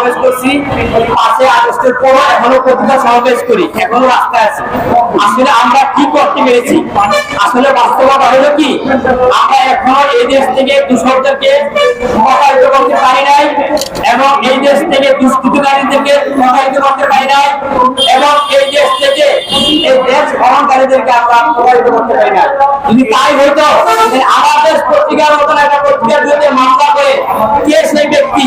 সমাবেশ করছি, পাঁচই আগস্টের পরও এখনও প্রতিবাদ সমাবেশ করি, এখনও রাস্তায় আছি। আসলে আমরা কি করতে পেরেছি? আসলে বাস্তবতা হলো কি? আমরা এখনও এই দেশ থেকে দূষকদেরকে প্রতারিত করতে পারি নাই এবং এই দেশ থেকে দুষ্কৃতকারীদেরকে প্রতারিত করতে পারি নাই এবং এই দেশ থেকে এই দেশ ভ্রমণকারীদেরকে আমরা প্রতারিত করতে পারি না যদি তাই হইতো আমাদের পত্রিকার মতন একটা পত্রিকার বিরুদ্ধে মামলা করে কে সেই ব্যক্তি?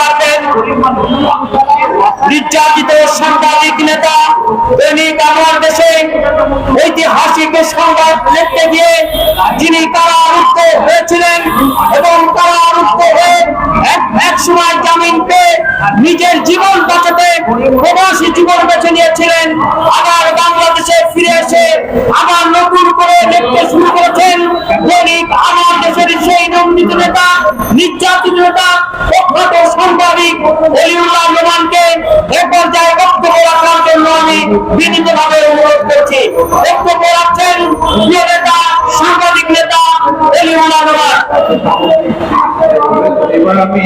নির্যাতিত সাংবাদিক নেতা, দৈনিক আমার দেশে ঐতিহাসিক সংবাদ লিখতে গিয়ে যিনি কারারুদ্ধ হয়েছিলেন এবং কারারুদ্ধ হয়ে এক সময় জামিন পেয়ে নিজের জীবন বাঁচাতে প্রবাসী জীবন বেছে নিয়েছিলেন, আবার বাংলাদেশে ফিরে এসে আবার নতুন করে লিখতে শুরু করেছেন। দৈনিক আমার দেশের সেই নন্দিত নেতা, নির্যাতিত নেতা অলিউল্লাহ নোমানকে এ পর্যায়ে বক্তব্য রাখার জন্য আমি বিনীতভাবে অনুরোধ করছি। বক্তব্য রাখছেন প্রিয় নেতা, সাংবাদিক নেতা অলিউল্লাহ নোমান এবার আমি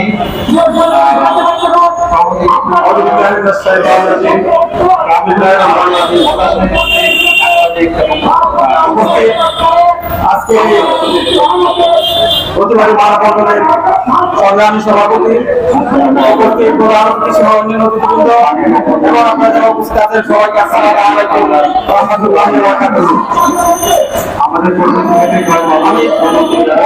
আজকে প্রতিবারী মানববন্ধনের সংগ্রামী সভাপতি উপস্থিত প্রধান সহ অন্যান্য অতিথিবৃন্দ এবং আপনাদের উপস্থিত আছেন সবাইকে আসসালামু আলাইকুম ওয়া ওয়া বারাকাতুহু আমাদের যখন আমি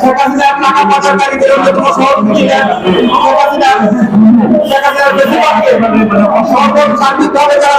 শেখ হাসিনার টাকা পাচারকারীদের অন্যতম সভাপতি শেখ হাসিনা শেখ হাসিনার বেশিরভাগকে সরকার যারা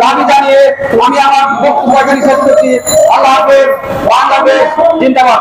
দাবি জানিয়ে আমি আমার বক্তব্য শেষ করছি। আল্লাহ হাফেজ জিন্দাবাদ